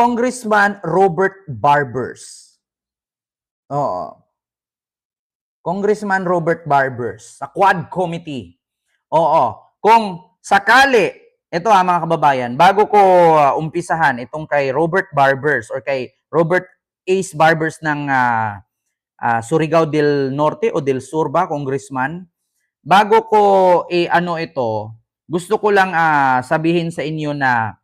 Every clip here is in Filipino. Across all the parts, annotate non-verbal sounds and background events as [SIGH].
Congressman Robert Barbers. Oo. Congressman Robert Barbers sa Quad Committee. Oo. Kung sakali, ito ha mga kababayan, bago ko uh, umpisahan itong kay Robert Barbers or kay Robert Ace Barbers ng ah, ah, Surigao del Norte o del Sur ba, Congressman? Bago ko i-ano ito, gusto ko lang ah, sabihin sa inyo na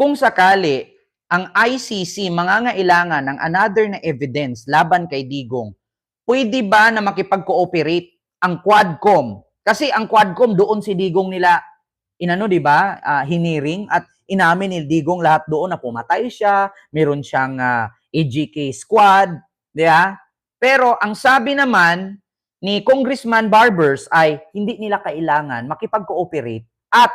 kung sakali ang ICC mangangailangan ng another na evidence laban kay Digong, pwede ba na makipag-cooperate ang Quadcom? Kasi ang Quadcom doon si Digong nila inano 'di ba? ah, hiniring at inamin ni Digong lahat doon na pumatay siya, meron siyang ah, AGK squad, 'di ba? Pero ang sabi naman ni Congressman Barbers ay hindi nila kailangan makipag-cooperate at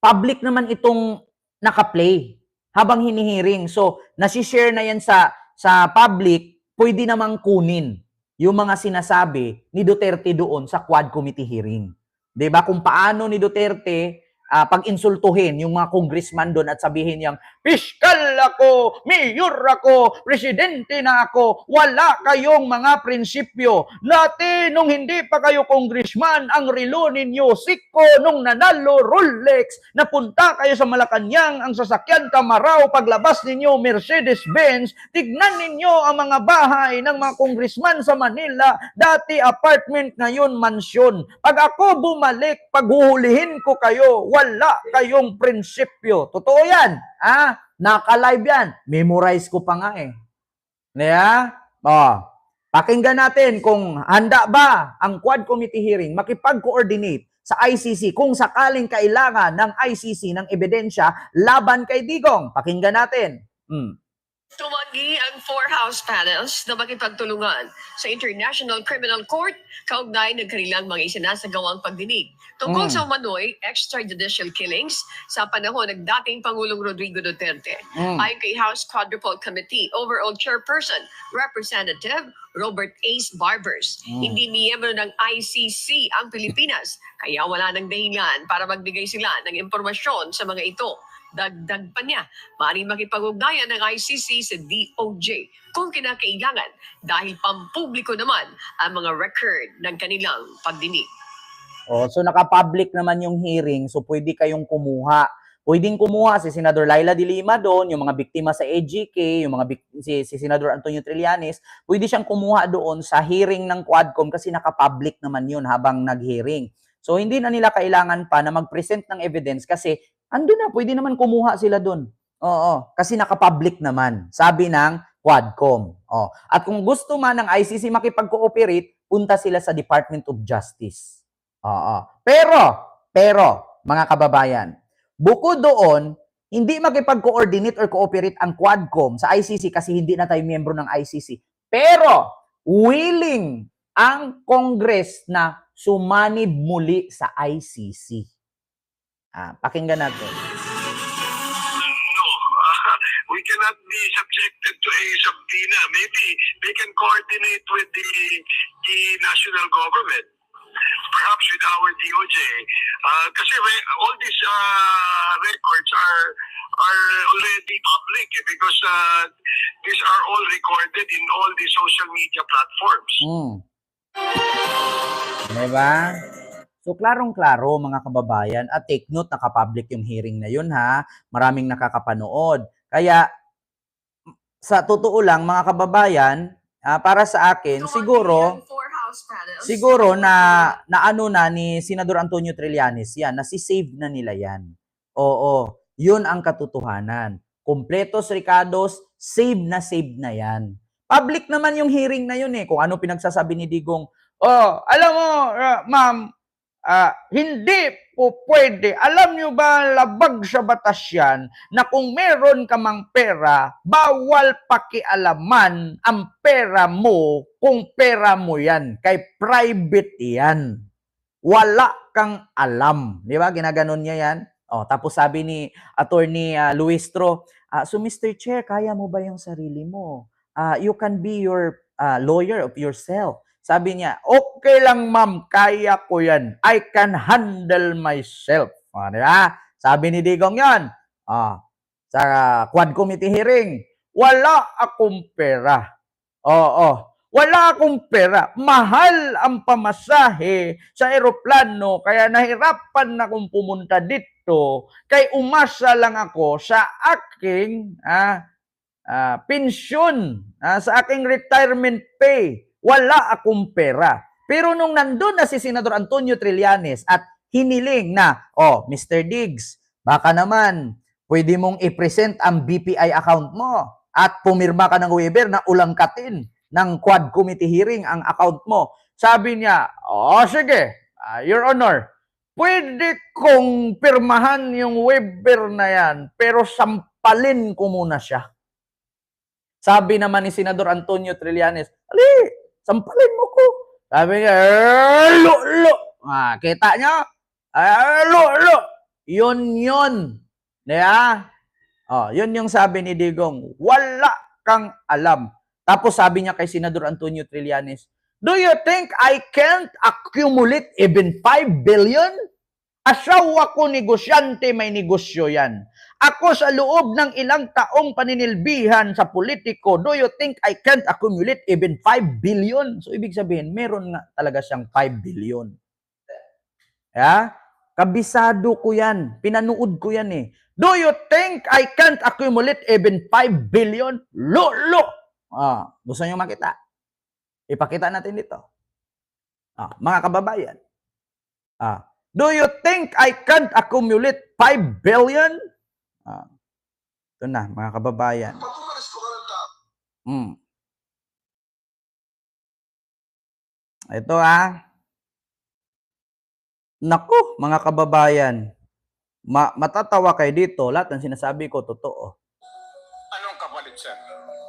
public naman itong naka-play habang hinihiring. So, nasi-share na yan sa sa public, pwede namang kunin yung mga sinasabi ni Duterte doon sa Quad Committee hearing. 'Di ba Kung paano ni Duterte ah, pag-insultuhin yung mga congressman doon at sabihin niyang, Piskal ako, mayor ako, presidente na ako, wala kayong mga prinsipyo. Dati, nung hindi pa kayo congressman, ang relo ninyo, siko, nung nanalo, Rolex, napunta kayo sa Malacanang, ang sasakyan Camaraw, paglabas ninyo, Mercedes-Benz, tignan ninyo ang mga bahay ng mga congressman sa Manila, dati apartment, ngayon mansyon. Pag ako bumalik, paghuhulihin ko kayo, wala kayong prinsipyo. Totoo yan. Ah, naka-live yan. Memorize ko pa nga eh. Kaya, oh, pakinggan natin kung handa ba ang Quad Committee hearing makipag-coordinate sa ICC kung sakaling kailangan ng ICC ng ebidensya laban kay Digong. Pakinggan natin. Hmm. Tumanggi ang four House panels na makipagtulungan sa International Criminal Court kaugnay ng kanilang mga isinasagawang pagdinig tungkol Mm. sa umano'y extrajudicial killings sa panahon ng dating Pangulong Rodrigo Duterte. Hmm. Ayon kay House Quadruple Committee Overall Chairperson Representative Robert Ace Barbers, Mm. hindi miyembro ng ICC ang Pilipinas kaya wala ng dahilan para magbigay sila ng impormasyon sa mga ito. Dagdag pa niya, maaaring makipag-ugnayan ng ICC sa DOJ kung kinakailangan dahil pampubliko naman ang mga record ng kanilang pagdinig. Oh, so naka-public naman yung hearing, so pwede kayong kumuha. Pwedeng kumuha si Senador Laila de Lima doon, yung mga biktima sa AGK, yung mga si, si Senador Antonio Trillanes, pwede siyang kumuha doon sa hearing ng Quadcom kasi naka-public naman yun habang nag-hearing. So hindi na nila kailangan pa na mag-present ng evidence kasi ando na, pwede naman kumuha sila doon. Oo, kasi naka-public naman, sabi ng Quadcom. Oh. At kung gusto man ng ICC makipag-cooperate, punta sila sa Department of Justice. Oo. Pero, pero, mga kababayan, bukod doon, hindi makipag-coordinate or cooperate ang Quadcom sa ICC kasi hindi na tayo miyembro ng ICC. Pero, willing ang Congress na sumanib muli sa ICC. Ah, pakinggan natin. No, uh, [LAUGHS] we cannot be subjected to a subpoena. Maybe they can coordinate with the the national government, perhaps with our DOJ. Uh, kasi we- all these uh, records are are already public eh, because uh, these are all recorded in all the social media platforms. Hmm. Diba? So, klarong-klaro mga kababayan at take note, nakapublic yung hearing na yun ha. Maraming nakakapanood. Kaya, sa totoo lang mga kababayan, ah, para sa akin, Tumanggi siguro, siguro na, na ano na ni Senador Antonio Trillanes yan, na si save na nila yan. Oo, yun ang katotohanan. Kompletos Ricados, save na save na yan. Public naman yung hearing na yun eh, kung ano pinagsasabi ni Digong. Oh, alam mo, ah, ma'am, ah, hindi po pwede. Alam nyo ba, labag sa batas yan, na kung meron ka mang pera, bawal pakialaman ang pera mo kung pera mo yan. Kay private yan. Wala kang alam. Di ba? Ginaganon niya yan. Oh, tapos sabi ni Attorney uh, Luistro, ah, so Mr. Chair, kaya mo ba yung sarili mo? Ah, you can be your ah, lawyer of yourself. Sabi niya, okay lang ma'am, kaya ko yan. I can handle myself. Ah, di ba? Sabi ni Digong yan. Ah, sa Quad Committee hearing. Wala akong pera. Oo. Wala akong pera. Mahal ang pamasahe sa eroplano kaya nahirapan na akong pumunta dito kay umasa lang ako sa aking ah, ah, pensyon, ah, sa aking retirement pay. Wala akong pera. Pero nung nandun na si Senador Antonio Trillanes at hiniling na, oh, Mr. Diggs, baka naman, pwede mong i-present ang BPI account mo at pumirma ka ng waiver na ulangkatin ng Quad Committee hearing ang account mo. Sabi niya, oh, sige, ah, Your Honor, pwede kong pirmahan yung waiver na yan, pero sampalin ko muna siya. Sabi naman ni Senador Antonio Trillanes, Ali, sampalin mo ko. Sabi niya, "Eh, lo, lo. Ah, kita niya? Ah, lo, lo. Yun, yun. Diba? Oh, yun yung sabi ni Digong. Wala kang alam. Tapos sabi niya kay Senador Antonio Trillanes, Do you think I can't accumulate even 5 billion? Asawa ko negosyante, may negosyo yan. Ako sa loob ng ilang taong paninilbihan sa politiko, do you think I can't accumulate even 5 billion? So, ibig sabihin, meron nga talaga siyang 5 billion. Ya? Kabisado ko yan. Pinanood ko yan eh. Do you think I can't accumulate even 5 billion? Lo, lo! Ah, gusto niyo makita? Ipakita natin dito. Ah, mga kababayan. Ah, do you think I can't accumulate 5 billion? Ah, ito na, mga kababayan. Hmm. Ito ah. Naku, mga kababayan. Ma matatawa kayo dito. Lahat ng sinasabi ko, totoo. Anong kapalit, sir?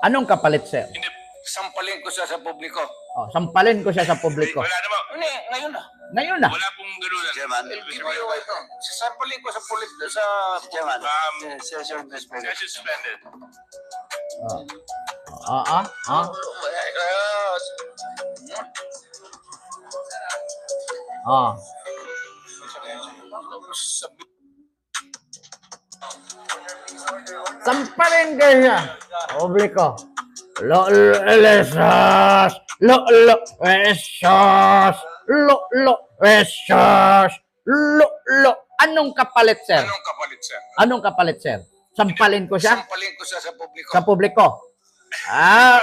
Anong kapalit, sir? Hindi, sampalin ko siya sa publiko. Oh, sampalin ko siya sa publiko. Wala naman. Hindi, ngayon na. Ngayon na. Wala pong gano'n. Chairman, LTO ito. Sasampalin ko sa pulit sa Chairman. Um, session suspended. Session suspended. Ah, ah, ah. Ah. Sampalin ko siya. Publiko. Lo, lo, lesos. Lo, lo, lesos. Lo, lo, lesos. Lo, lo. Anong kapalit, sir? Anong kapalit, sir? Anong kapalit, sir? Sampalin ko siya Sampalin ko siya sa publiko. sa publiko. Ah,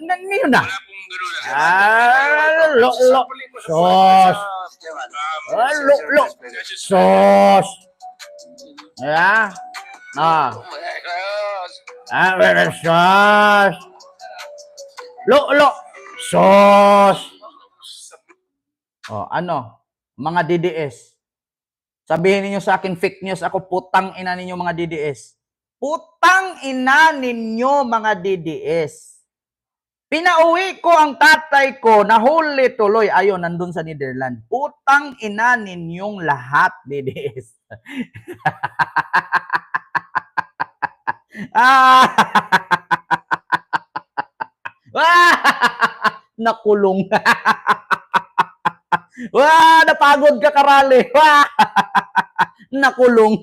ngayon ngayon na. Wala pong gano'n. Ah, lo, lo, Sampalin ko sa sos. Ah, lo, lo, sos. Yeah. Ah, ah, pero sos. Lo, lo, sos. Oh, ano? Mga DDS. Sabihin ninyo sa akin fake news, ako putang ina ninyo mga DDS. Putang ina ninyo mga DDS. Pinauwi ko ang tatay ko, nahuli tuloy. Ayun, nandun sa Netherlands. Putang ina ninyong lahat, DDS. [LAUGHS] ah! [LAUGHS] Nakulong. [LAUGHS] Wah, napagod ka karali. Wah! [LAUGHS] Nakulong.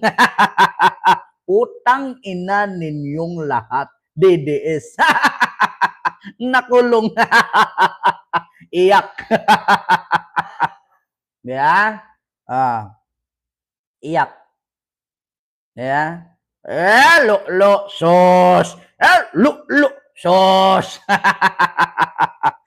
Utang ina ninyong lahat. DDS. Nakulong. Iyak. yeah? Ah. Iyak. Yeah? Eh, lo, lo, sos. Eh, lo, lo, sos. [LAUGHS]